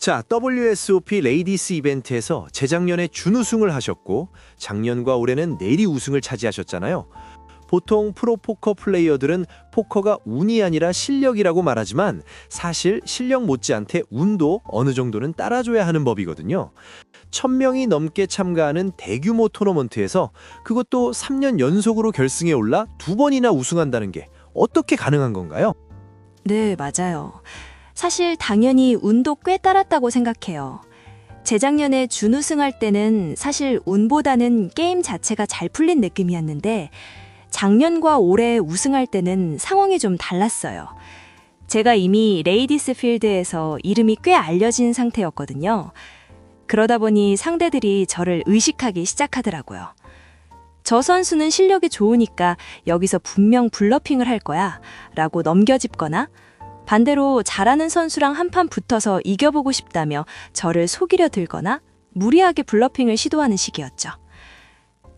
자, WSOP 레이디스 이벤트에서 재작년에 준우승을 하셨고 작년과 올해는 내리 우승을 차지하셨잖아요. 보통 프로 포커 플레이어들은 포커가 운이 아니라 실력이라고 말하지만 사실 실력 못지않게 운도 어느 정도는 따라줘야 하는 법이거든요. 1000명이 넘게 참가하는 대규모 토너먼트에서 그것도 3년 연속으로 결승에 올라 두 번이나 우승한다는 게 어떻게 가능한 건가요? 네, 맞아요. 사실 당연히 운도 꽤 따랐다고 생각해요. 재작년에 준우승할 때는 사실 운보다는 게임 자체가 잘 풀린 느낌이었는데 작년과 올해 우승할 때는 상황이 좀 달랐어요. 제가 이미 레이디스 필드에서 이름이 꽤 알려진 상태였거든요. 그러다 보니 상대들이 저를 의식하기 시작하더라고요. 저 선수는 실력이 좋으니까 여기서 분명 블러핑을 할 거야 라고 넘겨짚거나 반대로 잘하는 선수랑 한판 붙어서 이겨보고 싶다며 저를 속이려 들거나 무리하게 블러핑을 시도하는 시기였죠.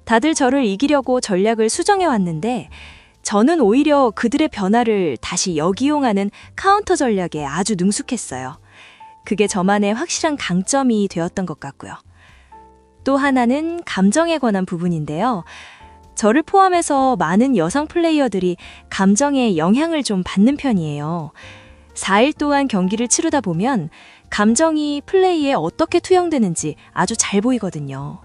다들 저를 이기려고 전략을 수정해 왔는데 저는 오히려 그들의 변화를 다시 역이용하는 카운터 전략에 아주 능숙했어요. 그게 저만의 확실한 강점이 되었던 것 같고요. 또 하나는 감정에 관한 부분인데요. 저를 포함해서 많은 여성 플레이어들이 감정에 영향을 좀 받는 편이에요. 4일 동안 경기를 치르다 보면 감정이 플레이에 어떻게 투영되는지 아주 잘 보이거든요.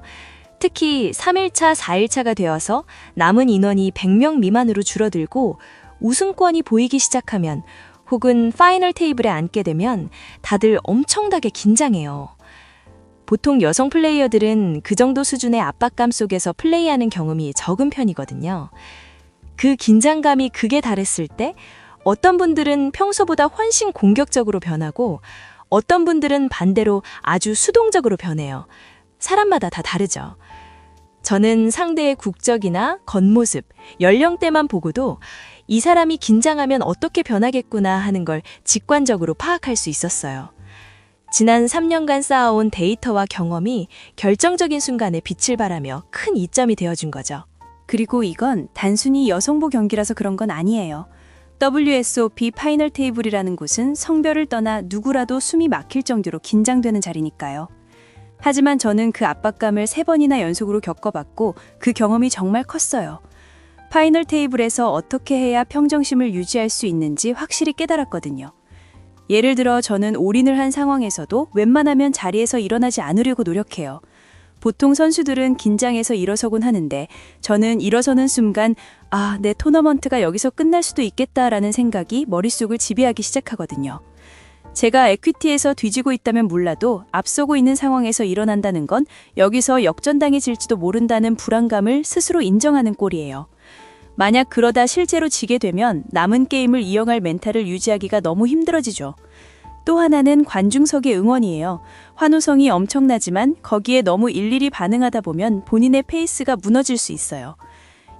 특히 3일차, 4일차가 되어서 남은 인원이 100명 미만으로 줄어들고 우승권이 보이기 시작하면 혹은 파이널 테이블에 앉게 되면 다들 엄청나게 긴장해요. 보통 여성 플레이어들은 그 정도 수준의 압박감 속에서 플레이하는 경험이 적은 편이거든요. 그 긴장감이 극에 달했을 때 어떤 분들은 평소보다 훨씬 공격적으로 변하고 어떤 분들은 반대로 아주 수동적으로 변해요. 사람마다 다 다르죠. 저는 상대의 국적이나 겉모습, 연령대만 보고도 이 사람이 긴장하면 어떻게 변하겠구나 하는 걸 직관적으로 파악할 수 있었어요. 지난 3년간 쌓아온 데이터와 경험이 결정적인 순간에 빛을 발하며 큰 이점이 되어준 거죠. 그리고 이건 단순히 여성부 경기라서 그런 건 아니에요. WSOP 파이널 테이블이라는 곳은 성별을 떠나 누구라도 숨이 막힐 정도로 긴장되는 자리니까요. 하지만 저는 그 압박감을 세 번이나 연속으로 겪어봤고 그 경험이 정말 컸어요. 파이널 테이블에서 어떻게 해야 평정심을 유지할 수 있는지 확실히 깨달았거든요. 예를 들어 저는 올인을 한 상황에서도 웬만하면 자리에서 일어나지 않으려고 노력해요. 보통 선수들은 긴장해서 일어서곤 하는데 저는 일어서는 순간 아, 내 토너먼트가 여기서 끝날 수도 있겠다라는 생각이 머릿속을 지배하기 시작하거든요. 제가 에퀴티에서 뒤지고 있다면 몰라도 앞서고 있는 상황에서 일어난다는 건 여기서 역전당해질지도 모른다는 불안감을 스스로 인정하는 꼴이에요. 만약 그러다 실제로 지게 되면 남은 게임을 이어갈 멘탈을 유지하기가 너무 힘들어지죠. 또 하나는 관중석의 응원이에요. 환호성이 엄청나지만 거기에 너무 일일이 반응하다 보면 본인의 페이스가 무너질 수 있어요.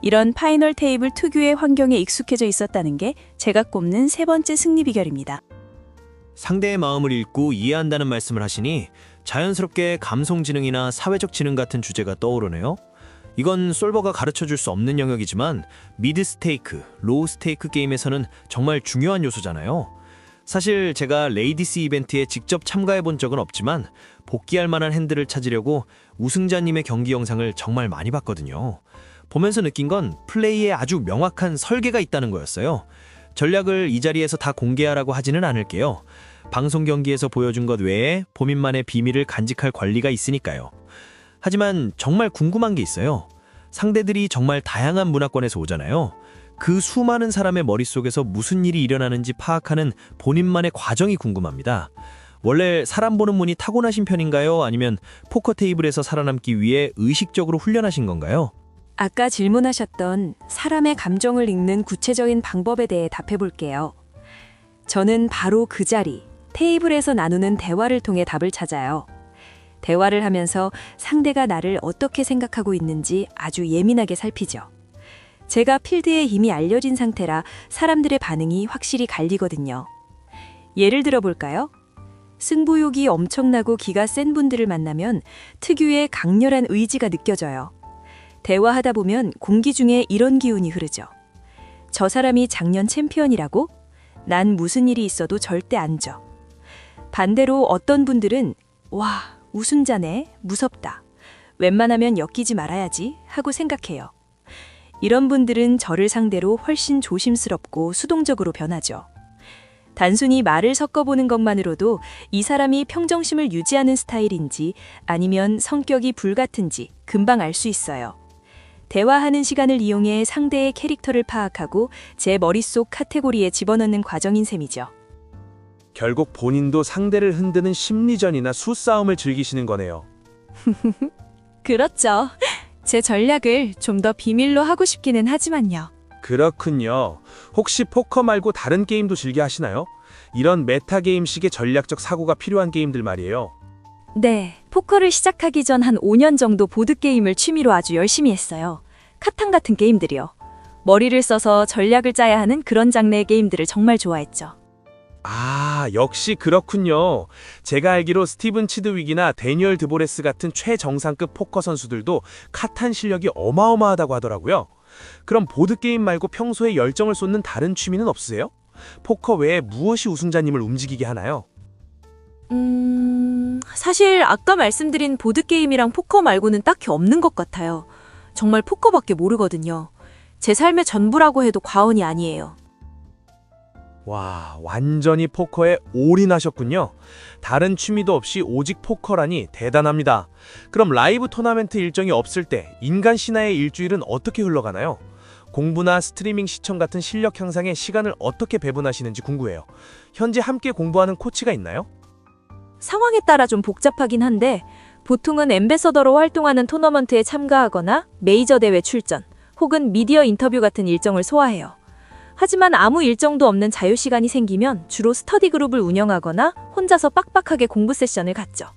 이런 파이널 테이블 특유의 환경에 익숙해져 있었다는 게 제가 꼽는 세 번째 승리 비결입니다. 상대의 마음을 읽고 이해한다는 말씀을 하시니 자연스럽게 감성지능이나 사회적 지능 같은 주제가 떠오르네요. 이건 솔버가 가르쳐 줄 수 없는 영역이지만 미드 스테이크, 로우 스테이크 게임에서는 정말 중요한 요소잖아요. 사실 제가 레이디스 이벤트에 직접 참가해 본 적은 없지만 복귀할 만한 핸들을 찾으려고 우승자님의 경기 영상을 정말 많이 봤거든요. 보면서 느낀 건 플레이에 아주 명확한 설계가 있다는 거였어요. 전략을 이 자리에서 다 공개하라고 하지는 않을게요. 방송 경기에서 보여준 것 외에 본인만의 비밀을 간직할 권리가 있으니까요. 하지만 정말 궁금한 게 있어요. 상대들이 정말 다양한 문화권에서 오잖아요. 그 수많은 사람의 머릿속에서 무슨 일이 일어나는지 파악하는 본인만의 과정이 궁금합니다. 원래 사람 보는 눈이 타고나신 편인가요? 아니면 포커 테이블에서 살아남기 위해 의식적으로 훈련하신 건가요? 아까 질문하셨던 사람의 감정을 읽는 구체적인 방법에 대해 답해 볼게요. 저는 바로 그 자리, 테이블에서 나누는 대화를 통해 답을 찾아요. 대화를 하면서 상대가 나를 어떻게 생각하고 있는지 아주 예민하게 살피죠. 제가 필드에 이미 알려진 상태라 사람들의 반응이 확실히 갈리거든요. 예를 들어 볼까요? 승부욕이 엄청나고 기가 센 분들을 만나면 특유의 강렬한 의지가 느껴져요. 대화하다 보면 공기 중에 이런 기운이 흐르죠. 저 사람이 작년 챔피언이라고? 난 무슨 일이 있어도 절대 안 져. 반대로 어떤 분들은 와, 우순자네, 무섭다. 웬만하면 엮이지 말아야지 하고 생각해요. 이런 분들은 저를 상대로 훨씬 조심스럽고 수동적으로 변하죠. 단순히 말을 섞어보는 것만으로도 이 사람이 평정심을 유지하는 스타일인지 아니면 성격이 불같은지 금방 알 수 있어요. 대화하는 시간을 이용해 상대의 캐릭터를 파악하고 제 머릿속 카테고리에 집어넣는 과정인 셈이죠. 결국 본인도 상대를 흔드는 심리전이나 수싸움을 즐기시는 거네요. 그렇죠. 제 전략을 좀 더 비밀로 하고 싶기는 하지만요. 그렇군요. 혹시 포커 말고 다른 게임도 즐겨 하시나요? 이런 메타 게임식의 전략적 사고가 필요한 게임들 말이에요. 네, 포커를 시작하기 전 한 5년 정도 보드게임을 취미로 아주 열심히 했어요. 카탄 같은 게임들이요. 머리를 써서 전략을 짜야 하는 그런 장르의 게임들을 정말 좋아했죠. 아, 역시 그렇군요. 제가 알기로 스티븐 치드윅이나 데니얼 드보레스 같은 최정상급 포커 선수들도 카탄 실력이 어마어마하다고 하더라고요. 그럼 보드게임 말고 평소에 열정을 쏟는 다른 취미는 없으세요? 포커 외에 무엇이 우승자님을 움직이게 하나요? 음, 사실 아까 말씀드린 보드게임이랑 포커 말고는 딱히 없는 것 같아요. 정말 포커밖에 모르거든요. 제 삶의 전부라고 해도 과언이 아니에요. 와, 완전히 포커에 올인하셨군요. 다른 취미도 없이 오직 포커라니 대단합니다. 그럼 라이브 토너멘트 일정이 없을 때 인간 신화의 일주일은 어떻게 흘러가나요? 공부나 스트리밍 시청 같은 실력 향상에 시간을 어떻게 배분하시는지 궁금해요. 현재 함께 공부하는 코치가 있나요? 상황에 따라 좀 복잡하긴 한데 보통은 엠베서더로 활동하는 토너먼트에 참가하거나 메이저 대회 출전 혹은 미디어 인터뷰 같은 일정을 소화해요. 하지만 아무 일정도 없는 자유 시간이 생기면 주로 스터디 그룹을 운영하거나 혼자서 빡빡하게 공부 세션을 갖죠.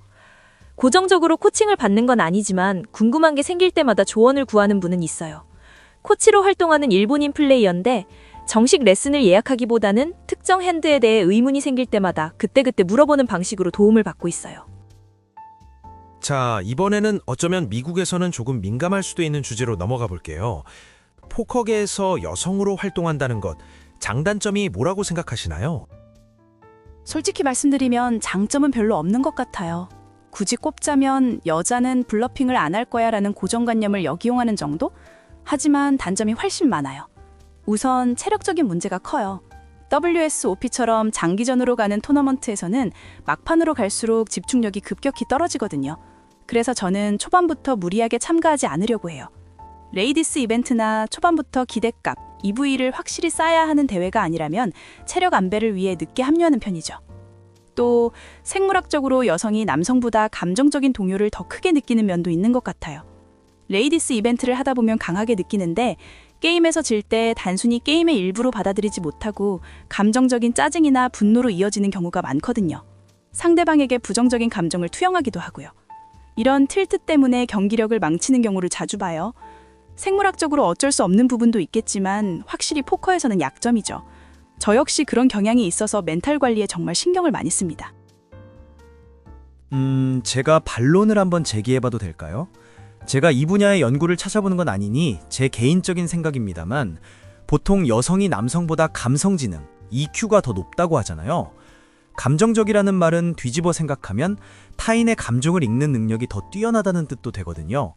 고정적으로 코칭을 받는 건 아니지만 궁금한 게 생길 때마다 조언을 구하는 분은 있어요. 코치로 활동하는 일본인 플레이어인데 정식 레슨을 예약하기보다는 특정 핸드에 대해 의문이 생길 때마다 그때그때 물어보는 방식으로 도움을 받고 있어요. 자, 이번에는 어쩌면 미국에서는 조금 민감할 수도 있는 주제로 넘어가 볼게요. 포커계에서 여성으로 활동한다는 것, 장단점이 뭐라고 생각하시나요? 솔직히 말씀드리면 장점은 별로 없는 것 같아요. 굳이 꼽자면 여자는 블러핑을 안 할 거야 라는 고정관념을 역이용하는 정도? 하지만 단점이 훨씬 많아요. 우선 체력적인 문제가 커요. WSOP처럼 장기전으로 가는 토너먼트에서는 막판으로 갈수록 집중력이 급격히 떨어지거든요. 그래서 저는 초반부터 무리하게 참가하지 않으려고 해요. 레이디스 이벤트나 초반부터 기대값, EV를 확실히 쌓아야 하는 대회가 아니라면 체력 안배를 위해 늦게 합류하는 편이죠. 또 생물학적으로 여성이 남성보다 감정적인 동요를 더 크게 느끼는 면도 있는 것 같아요. 레이디스 이벤트를 하다 보면 강하게 느끼는데 게임에서 질 때 단순히 게임의 일부로 받아들이지 못하고 감정적인 짜증이나 분노로 이어지는 경우가 많거든요. 상대방에게 부정적인 감정을 투영하기도 하고요. 이런 틸트 때문에 경기력을 망치는 경우를 자주 봐요. 생물학적으로 어쩔 수 없는 부분도 있겠지만 확실히 포커에서는 약점이죠. 저 역시 그런 경향이 있어서 멘탈 관리에 정말 신경을 많이 씁니다. 음, 제가 반론을 한번 제기해봐도 될까요? 제가 이 분야의 연구를 찾아보는 건 아니니 제 개인적인 생각입니다만 보통 여성이 남성보다 감성 지능, EQ가 더 높다고 하잖아요. 감정적이라는 말은 뒤집어 생각하면 타인의 감정을 읽는 능력이 더 뛰어나다는 뜻도 되거든요.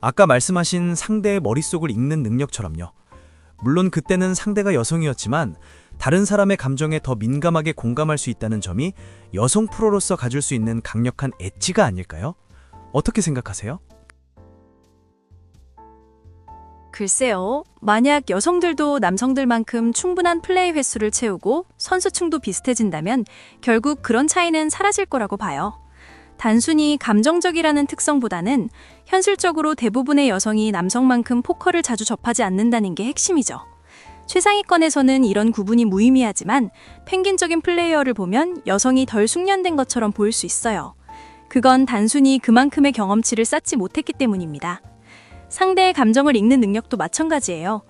아까 말씀하신 상대의 머릿속을 읽는 능력처럼요. 물론 그때는 상대가 여성이었지만 다른 사람의 감정에 더 민감하게 공감할 수 있다는 점이 여성 프로로서 가질 수 있는 강력한 엣지가 아닐까요? 어떻게 생각하세요? 글쎄요. 만약 여성들도 남성들만큼 충분한 플레이 횟수를 채우고 선수층도 비슷해진다면 결국 그런 차이는 사라질 거라고 봐요. 단순히 감정적이라는 특성보다는 현실적으로 대부분의 여성이 남성만큼 포커를 자주 접하지 않는다는 게 핵심이죠. 최상위권에서는 이런 구분이 무의미하지만 펭귄적인 플레이어를 보면 여성이 덜 숙련된 것처럼 보일 수 있어요. 그건 단순히 그만큼의 경험치를 쌓지 못했기 때문입니다. 상대의 감정을 읽는 능력도 마찬가지예요.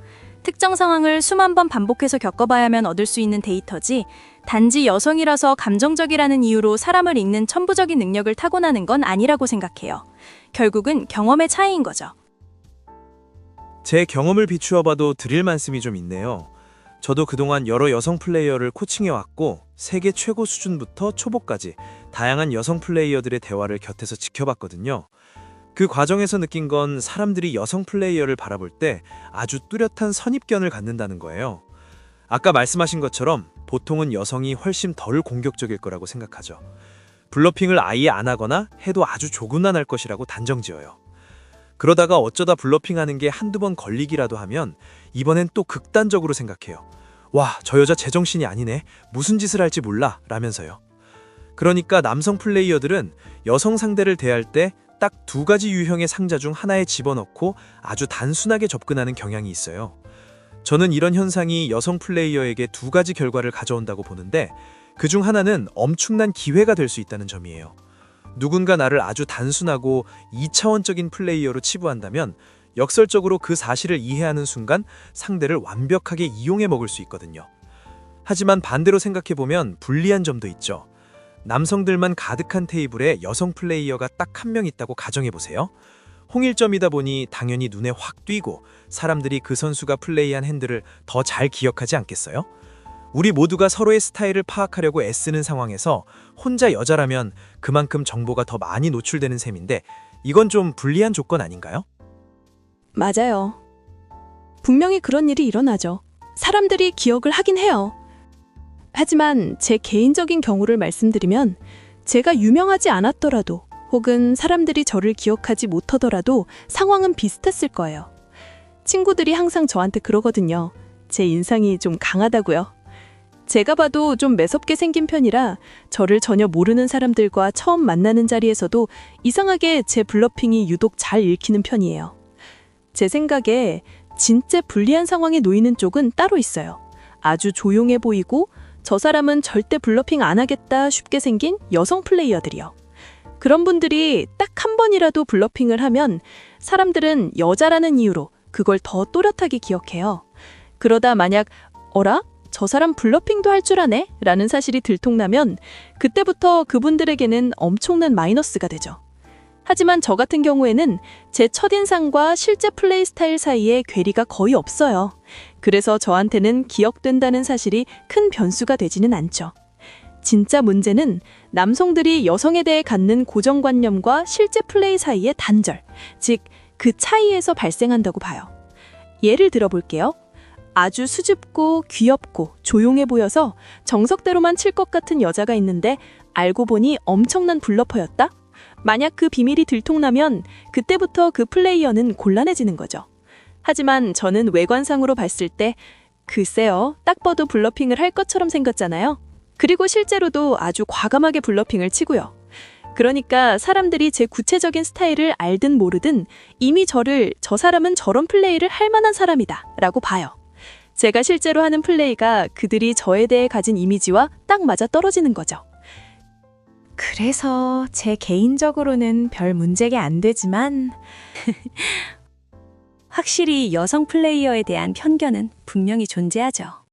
특정 상황을 수만 번 반복해서 겪어봐야만 얻을 수 있는 데이터지, 단지 여성이라서 감정적이라는 이유로 사람을 읽는 천부적인 능력을 타고나는 건 아니라고 생각해요. 결국은 경험의 차이인 거죠. 제 경험을 비추어 봐도 드릴 말씀이 좀 있네요. 저도 그동안 여러 여성 플레이어를 코칭해 왔고 세계 최고 수준부터 초보까지 다양한 여성 플레이어들의 대화를 곁에서 지켜봤거든요. 그 과정에서 느낀 건 사람들이 여성 플레이어를 바라볼 때 아주 뚜렷한 선입견을 갖는다는 거예요. 아까 말씀하신 것처럼 보통은 여성이 훨씬 덜 공격적일 거라고 생각하죠. 블러핑을 아예 안 하거나 해도 아주 조금만 할 것이라고 단정지어요. 그러다가 어쩌다 블러핑하는 게 한두 번 걸리기라도 하면 이번엔 또 극단적으로 생각해요. 와, 저 여자 제정신이 아니네. 무슨 짓을 할지 몰라. 라면서요. 그러니까 남성 플레이어들은 여성 상대를 대할 때 딱 두 가지 유형의 상자 중 하나에 집어넣고 아주 단순하게 접근하는 경향이 있어요. 저는 이런 현상이 여성 플레이어에게 두 가지 결과를 가져온다고 보는데 그 중 하나는 엄청난 기회가 될 수 있다는 점이에요. 누군가 나를 아주 단순하고 2차원적인 플레이어로 치부한다면 역설적으로 그 사실을 이해하는 순간 상대를 완벽하게 이용해 먹을 수 있거든요. 하지만 반대로 생각해보면 불리한 점도 있죠. 남성들만 가득한 테이블에 여성 플레이어가 딱 한 명 있다고 가정해보세요. 홍일점이다 보니 당연히 눈에 확 띄고 사람들이 그 선수가 플레이한 핸들을 더 잘 기억하지 않겠어요? 우리 모두가 서로의 스타일을 파악하려고 애쓰는 상황에서 혼자 여자라면 그만큼 정보가 더 많이 노출되는 셈인데 이건 좀 불리한 조건 아닌가요? 맞아요. 분명히 그런 일이 일어나죠. 사람들이 기억을 하긴 해요. 하지만 제 개인적인 경우를 말씀드리면 제가 유명하지 않았더라도 혹은 사람들이 저를 기억하지 못하더라도 상황은 비슷했을 거예요. 친구들이 항상 저한테 그러거든요. 제 인상이 좀 강하다고요. 제가 봐도 좀 매섭게 생긴 편이라 저를 전혀 모르는 사람들과 처음 만나는 자리에서도 이상하게 제 블러핑이 유독 잘 읽히는 편이에요. 제 생각에 진짜 불리한 상황에 놓이는 쪽은 따로 있어요. 아주 조용해 보이고 저 사람은 절대 블러핑 안 하겠다 쉽게 생긴 여성 플레이어들이요. 그런 분들이 딱 한 번이라도 블러핑을 하면 사람들은 여자라는 이유로 그걸 더 또렷하게 기억해요. 그러다 만약 어라? 저 사람 블러핑도 할 줄 아네? 라는 사실이 들통나면 그때부터 그분들에게는 엄청난 마이너스가 되죠. 하지만 저 같은 경우에는 제 첫인상과 실제 플레이 스타일 사이에 괴리가 거의 없어요. 그래서 저한테는 기억된다는 사실이 큰 변수가 되지는 않죠. 진짜 문제는 남성들이 여성에 대해 갖는 고정관념과 실제 플레이 사이의 단절, 즉, 그 차이에서 발생한다고 봐요. 예를 들어볼게요. 아주 수줍고 귀엽고 조용해 보여서 정석대로만 칠 것 같은 여자가 있는데 알고 보니 엄청난 블러퍼였다? 만약 그 비밀이 들통나면 그때부터 그 플레이어는 곤란해지는 거죠. 하지만 저는 외관상으로 봤을 때 글쎄요, 딱 봐도 블러핑을 할 것처럼 생겼잖아요. 그리고 실제로도 아주 과감하게 블러핑을 치고요. 그러니까 사람들이 제 구체적인 스타일을 알든 모르든 이미 저를 저 사람은 저런 플레이를 할 만한 사람이다 라고 봐요. 제가 실제로 하는 플레이가 그들이 저에 대해 가진 이미지와 딱 맞아 떨어지는 거죠. 그래서 제 개인적으로는 별 문제가 안 되지만 확실히 여성 플레이어에 대한 편견은 분명히 존재하죠.